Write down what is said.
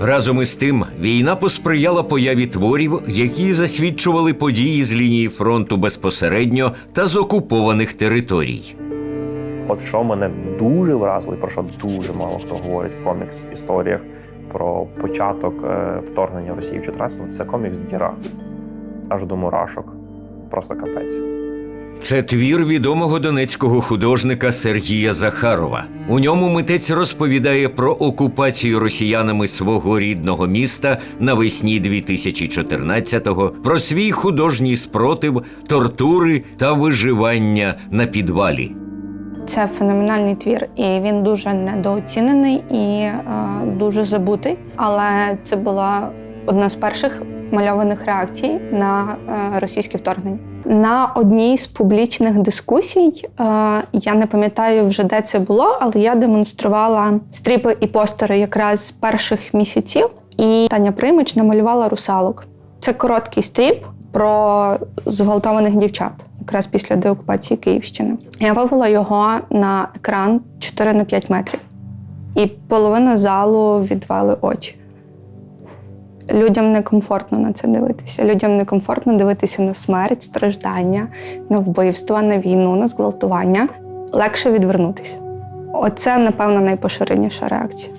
Разом із тим, війна посприяла появі творів, які засвідчували події з лінії фронту безпосередньо та з окупованих територій. От що мене дуже вразило, про що дуже мало хто говорить в комікс історіях про початок е, вторгнення Росії в 14-му, це комікс Діра. Аж до мурашок. Просто капець. Це твір відомого донецького художника Сергія Захарова. У ньому митець розповідає про окупацію росіянами свого рідного міста навесні 2014-го, про свій художній спротив, тортури та виживання на підвалі. Це феноменальний твір, і він дуже недооцінений і е, дуже забутий. Але це була одна з перших мальованих реакцій на е, російське вторгнення. На одній з публічних дискусій е, я не пам'ятаю вже де це було, але я демонструвала стріпи і постери якраз з перших місяців. І Таня Примич намалювала русалок. Це короткий стріп про зґвалтованих дівчат, якраз після деокупації Київщини. Я вивела його на екран 4 на 5 метрів, і половина залу відвели очі. Людям некомфортно на це дивитися. Людям некомфортно дивитися на смерть, страждання, на вбивства, на війну, на зґвалтування. Легше відвернутися. Оце, напевно, найпоширеніша реакція.